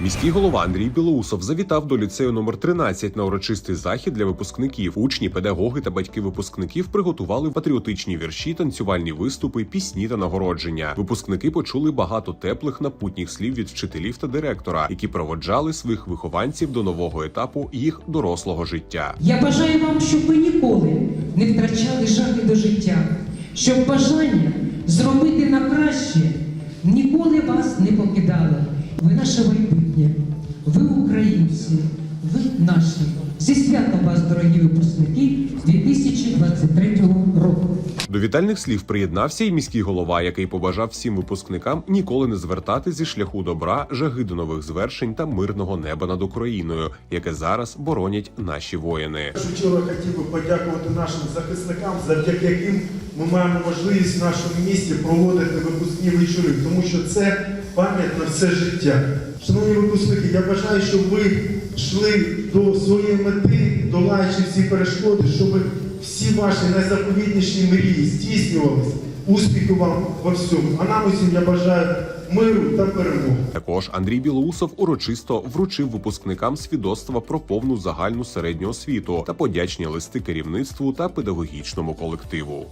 Міський голова Андрій Білоусов завітав до ліцею номер 13 на урочистий захід для випускників. Учні, педагоги та батьки випускників приготували патріотичні вірші, танцювальні виступи, пісні та нагородження. Випускники почули багато теплих напутніх слів від вчителів та директора, які проводжали своїх вихованців до нового етапу їх дорослого життя. Я бажаю вам, щоб ви ніколи не втрачали жаги до життя, щоб бажання зробити на краще ніколи вас не покидало. Ви наше майбутнє, ви українці, ви наші. Зі святом вас, дорогі випускники, 2023 року. До вітальних слів приєднався і міський голова, який побажав всім випускникам ніколи не звертати зі шляху добра, жаги до нових звершень та мирного неба над Україною, яке зараз боронять наші воїни. я хотів би подякувати нашим захисникам, завдяки яким ми маємо можливість в нашому місті проводити випускні вечори, тому що це пам'ять на все життя. Шановні випускники, я бажаю, щоб ви йшли до своєї мети, долаючи всі перешкоди, щоб всі ваші найзаповітніші мрії здійснювались. Успіху вам во всьому. А нам усім я бажаю миру та перемоги. Також Андрій Білоусов урочисто вручив випускникам свідоцтва про повну загальну середню освіту та подячні листи керівництву та педагогічному колективу.